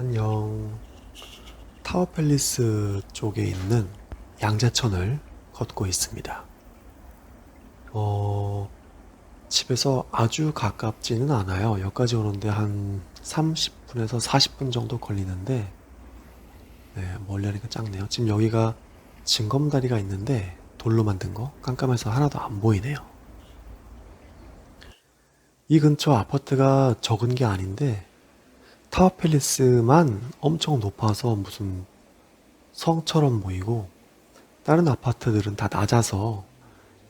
안녕. 타워 팰리스 쪽에 있는 양재천을 걷고 있습니다. 어, 집에서 아주 가깝지는 않아요. 여기까지 오는데 한 30분에서 40분 정도 걸리는데, 네, 멀리 하니까 작네요. 지금 여기가 징검다리가 있는데, 돌로 만든 거 깜깜해서 하나도 안 보이네요. 이 근처 아파트가 적은 게 아닌데, 타워 팰리스만 엄청 높아서 무슨 성처럼 보이고 다른 아파트들은 다 낮아서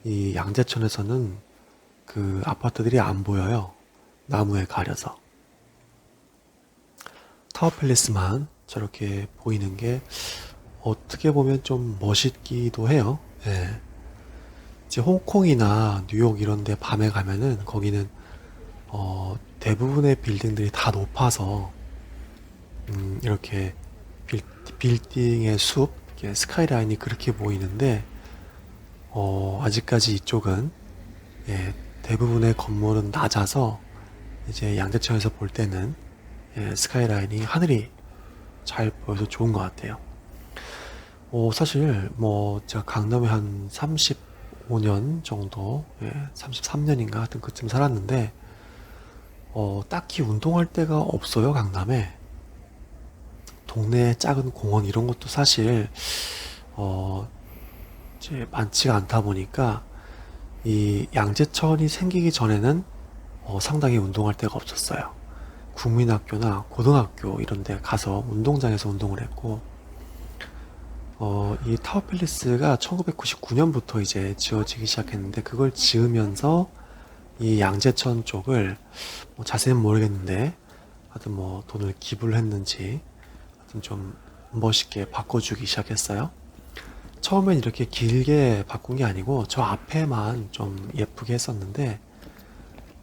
이 양재천에서는 그 아파트들이 안 보여요. 나무에 가려서. 타워 팰리스만 저렇게 보이는 게 어떻게 보면 좀 멋있기도 해요. 예. 이제 홍콩이나 뉴욕 이런 데 밤에 가면은 거기는 어, 대부분의 빌딩들이 다 높아서 음, 이렇게 빌, 빌딩의 숲, 스카이라인이 그렇게 보이는데 어, 아직까지 이쪽은 예, 대부분의 건물은 낮아서 이제 양재천에서 볼 때는 예, 스카이라인이 하늘이 잘 보여서 좋은 것 같아요. 어, 사실 뭐 제가 강남에 한 35년 정도, 예, 33년인가 하여튼 그쯤 살았는데 어, 딱히 운동할 데가 없어요, 강남에. 동네 작은 공원 이런 것도 사실, 어, 이제 많지가 않다 보니까, 이 양재천이 생기기 전에는, 어, 상당히 운동할 데가 없었어요. 국민학교나 고등학교 이런 데 가서 운동장에서 운동을 했고, 어, 이 타워팰리스가 1999년부터 이제 지어지기 시작했는데, 그걸 지으면서 이 양재천 쪽을 뭐 자세히는 모르겠는데 하여튼 뭐 돈을 기부를 했는지 하여튼 좀 멋있게 바꿔주기 시작했어요. 처음엔 이렇게 길게 바꾼 게 아니고 저 앞에만 좀 예쁘게 했었는데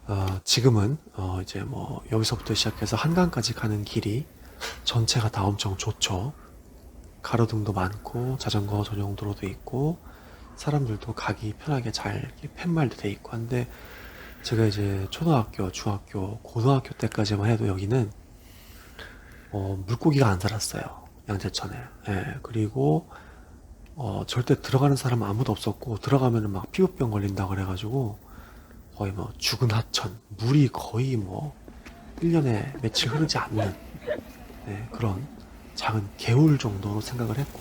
어, 지금은 어, 이제 뭐 여기서부터 시작해서 한강까지 가는 길이 전체가 다 엄청 좋죠. 가로등도 많고 자전거 전용 도로도 있고 사람들도 가기 편하게 잘 팻말도 돼 있고 한데 제가 이제 초등학교, 중학교, 고등학교 때까지만 해도 여기는 어, 물고기가 안 살았어요. 양재천에. 예, 그리고 어, 절대 들어가는 사람 아무도 없었고 들어가면은 막 피부병 걸린다 그래가지고 거의 뭐 죽은 하천, 물이 거의 뭐 1년에 며칠 흐르지 않는 네, 그런 작은 개울 정도로 생각을 했고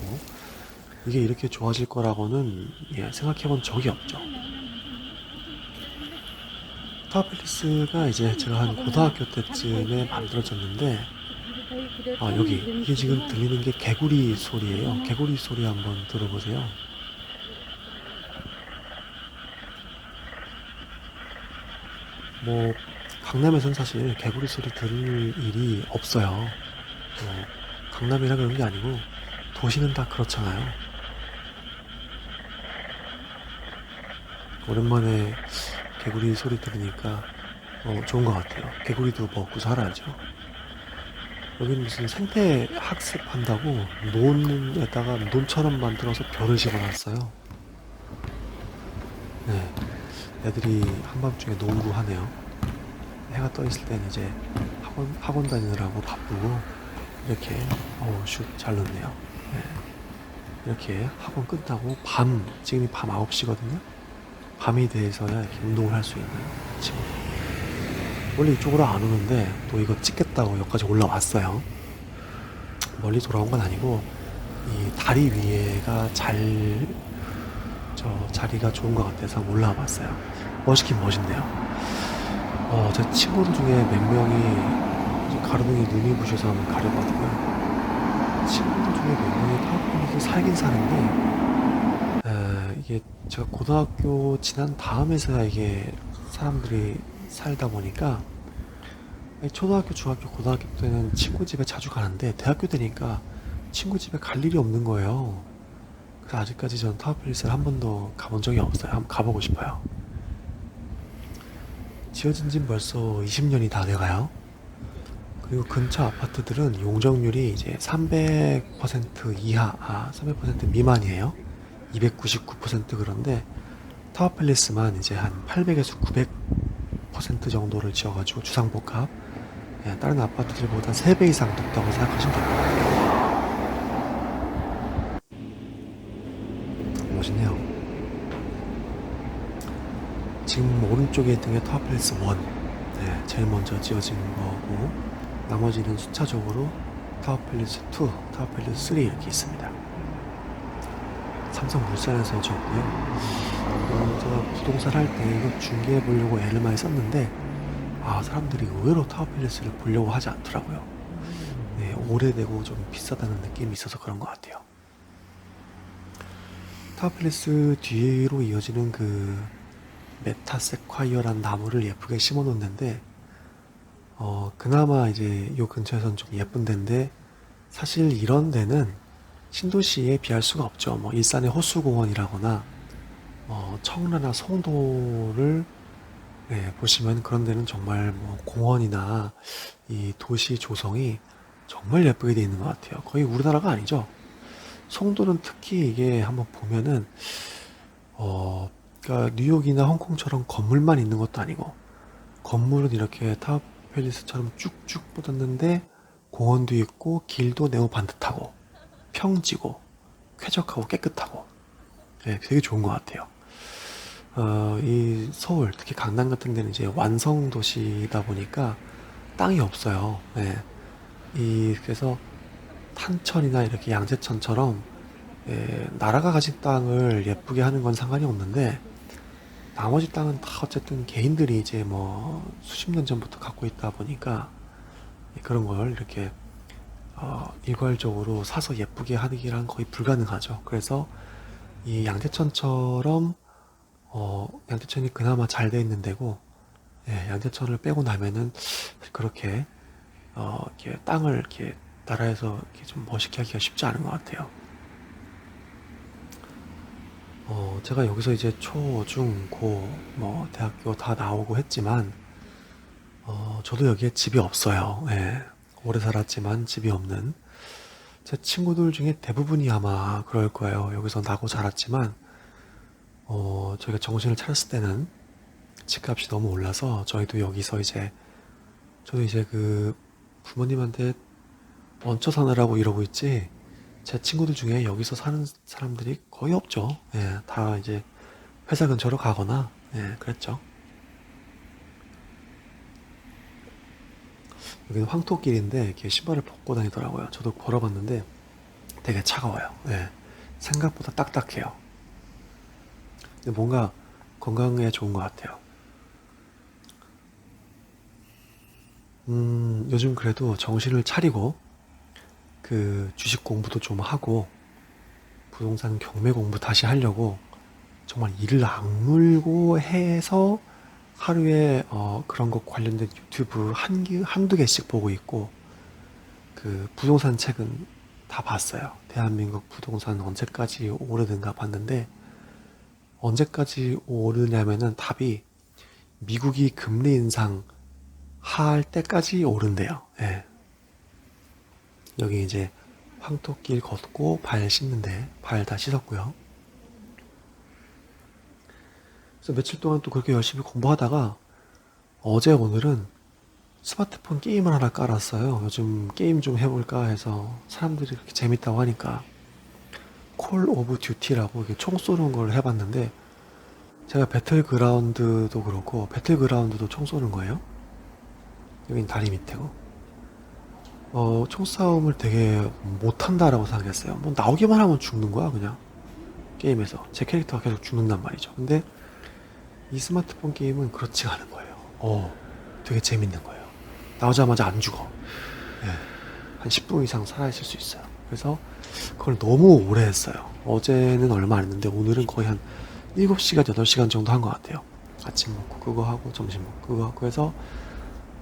이게 이렇게 좋아질 거라고는 예, 생각해 본 적이 없죠. 타워팰리스가 이제 제가 한 고등학교 때쯤에 만들어졌는데 아 여기 이게 지금 들리는 게 개구리 소리예요. 개구리 소리 한번 들어보세요. 뭐 강남에선 사실 개구리 소리 들을 일이 없어요. 뭐 강남이라 그런 게 아니고 도시는 다 그렇잖아요. 오랜만에 개구리 소리 들으니까 어, 좋은 것 같아요. 개구리도 먹고 살아야죠. 여기는 무슨 생태 학습한다고 논에다가 논처럼 만들어서 별을 집어놨어요. 네, 애들이 한밤중에 농구하네요. 해가 떠 있을 때는 이제 학원 학원 다니느라고 바쁘고 이렇게 어슛잘 넣네요. 네. 이렇게 학원 끝나고 밤 지금이 밤 9시거든요. 밤이 돼서야 이렇게 운동을 할 수 있는 친구. 원래 이쪽으로 안 오는데 또 이거 찍겠다고 여기까지 올라왔어요. 멀리 돌아온 건 아니고 이 다리 위에가 잘 저 자리가 좋은 것 같아서 올라와 봤어요. 멋있긴 멋있네요. 어, 제 친구들 중에 몇 명이 이제 가로등에 눈이 부셔서 한번 가려거든요. 친구들 중에 몇 명이 타워폴리스 살긴 사는데 에, 이게 제가 고등학교 지난 다음에서야 이게 사람들이 살다 보니까 초등학교, 중학교, 고등학교 때는 친구 집에 자주 가는데 대학교 되니까 친구 집에 갈 일이 없는 거예요. 그래서 아직까지 저는 타워팰리스를 한 번도 가본 적이 없어요. 한번 가보고 싶어요. 지어진 지는 벌써 20년이 다 돼가요. 그리고 근처 아파트들은 용적률이 이제 300% 이하, 아, 300% 미만이에요. 299% 그런데 타워팰리스만 이제 한 800에서 900% 정도를 지어가지고 주상복합 예, 다른 아파트들보다 3배 이상 높다고 생각하시면 됩니다. 멋있네요. 지금 오른쪽에 있는 게 타워팰리스 1. 네, 제일 먼저 지어진 거고, 나머지는 숫자적으로 타워팰리스 2, 타워팰리스 3 이렇게 있습니다. 삼성물산에서 졌고요. 어, 제가 부동산 할 때 이거 중개해 보려고 애를 많이 썼는데, 아, 사람들이 의외로 타워팰리스를 보려고 하지 않더라고요. 네, 오래되고 좀 비싸다는 느낌이 있어서 그런 것 같아요. 타워팰리스 뒤로 이어지는 그 메타 세콰이어란 나무를 예쁘게 심어 놓는데 어 그나마 이제 요 근처에선 좀 예쁜 데인데 사실 이런 데는 신도시에 비할 수가 없죠. 뭐 일산의 호수공원이라거나 뭐 청라나 송도를 네, 보시면 그런 데는 정말 뭐 공원이나 이 도시 조성이 정말 예쁘게 돼 있는 것 같아요. 거의 우리나라가 아니죠. 송도는 특히 이게 한번 보면은 어 그러니까 뉴욕이나 홍콩처럼 건물만 있는 것도 아니고 건물은 이렇게 타워 팰리스처럼 쭉쭉 뻗었는데 공원도 있고 길도 네모 반듯하고 평지고 쾌적하고 깨끗하고 네, 되게 좋은 것 같아요. 어, 이 서울 특히 강남 같은 데는 이제 완성 도시다 보니까 땅이 없어요. 네. 이 그래서 탄천이나 이렇게 양재천처럼 예, 나라가 가진 땅을 예쁘게 하는 건 상관이 없는데 나머지 땅은 다 어쨌든 개인들이 이제 뭐 수십 년 전부터 갖고 있다 보니까 그런 걸 이렇게 어, 일괄적으로 사서 예쁘게 하기란 거의 불가능하죠. 그래서 이 양재천처럼 어, 양재천이 그나마 잘 돼 있는 데고 예, 양재천을 빼고 나면은 그렇게 어, 이렇게 땅을 이렇게 나라에서 이렇게 좀 멋있게 하기가 쉽지 않은 것 같아요. 어, 제가 여기서 이제 초, 중, 고, 뭐, 대학교 다 나오고 했지만, 어, 저도 여기에 집이 없어요. 예. 오래 살았지만 집이 없는. 제 친구들 중에 대부분이 아마 그럴 거예요. 여기서 나고 자랐지만, 어, 저희가 정신을 차렸을 때는 집값이 너무 올라서 저희도 여기서 이제, 저도 이제 그 부모님한테 얹혀 사느라고 이러고 있지, 제 친구들 중에 여기서 사는 사람들이 거의 없죠. 예, 다 이제 회사 근처로 가거나, 예, 그랬죠. 여기는 황토길인데 이렇게 신발을 벗고 다니더라고요. 저도 걸어봤는데 되게 차가워요. 예, 생각보다 딱딱해요. 뭔가 건강에 좋은 것 같아요. 음, 요즘 그래도 정신을 차리고 그 주식 공부도 좀 하고 부동산 경매 공부 다시 하려고 정말 이를 악물고 해서 하루에 어 그런 것 관련된 유튜브 한, 개- 한두 개씩 보고 있고 그 부동산 책은 다 봤어요. 대한민국 부동산 언제까지 오르는가 봤는데 언제까지 오르냐면은 답이 미국이 금리 인상 할 때까지 오른대요. 예. 여기 이제 황토길 걷고 발 씻는데 발 다 씻었고요. 그래서 며칠 동안 또 그렇게 열심히 공부하다가 어제 오늘은 스마트폰 게임을 하나 깔았어요. 요즘 게임 좀 해볼까 해서 사람들이 그렇게 재밌다고 하니까 콜 오브 듀티라고 이게 총 쏘는 걸 해봤는데 제가 배틀그라운드도 그렇고 배틀그라운드도 총 쏘는 거예요. 여긴 다리 밑에고 어, 총싸움을 되게 못한다라고 생각했어요. 뭐 나오기만 하면 죽는 거야, 그냥. 게임에서. 제 캐릭터가 계속 죽는단 말이죠. 근데 이 스마트폰 게임은 그렇지가 않은 거예요. 어, 되게 재밌는 거예요. 나오자마자 안 죽어. 예, 한 10분 이상 살아있을 수 있어요. 그래서 그걸 너무 오래 했어요. 어제는 얼마 안 했는데 오늘은 거의 한 7시간, 8시간 정도 한 것 같아요. 아침 먹고 그거 하고 점심 먹고 그거 하고 해서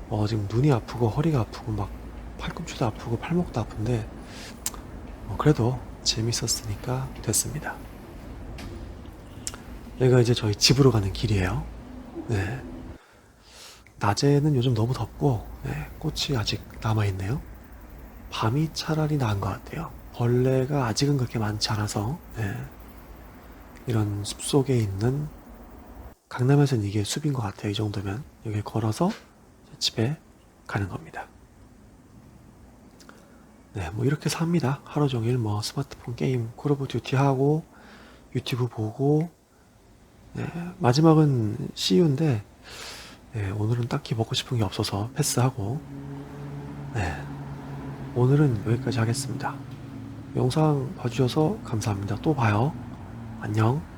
어, 지금 눈이 아프고 허리가 아프고 막 팔꿈치도 아프고 팔목도 아픈데 뭐 그래도 재밌었으니까 됐습니다. 여기가 이제 저희 집으로 가는 길이에요. 네. 낮에는 요즘 너무 덥고 네, 꽃이 아직 남아 있네요. 밤이 차라리 나은 것 같아요. 벌레가 아직은 그렇게 많지 않아서 네. 이런 숲 속에 있는 강남에서는 이게 숲인 것 같아요. 이 정도면 여기 걸어서 집에 가는 겁니다. 네, 뭐 이렇게 삽니다. 하루 종일 뭐 스마트폰 게임, 콜 오브 듀티 하고 유튜브 보고 네, 마지막은 CU인데 네, 오늘은 딱히 먹고 싶은 게 없어서 패스하고 네, 오늘은 여기까지 하겠습니다. 영상 봐주셔서 감사합니다. 또 봐요. 안녕.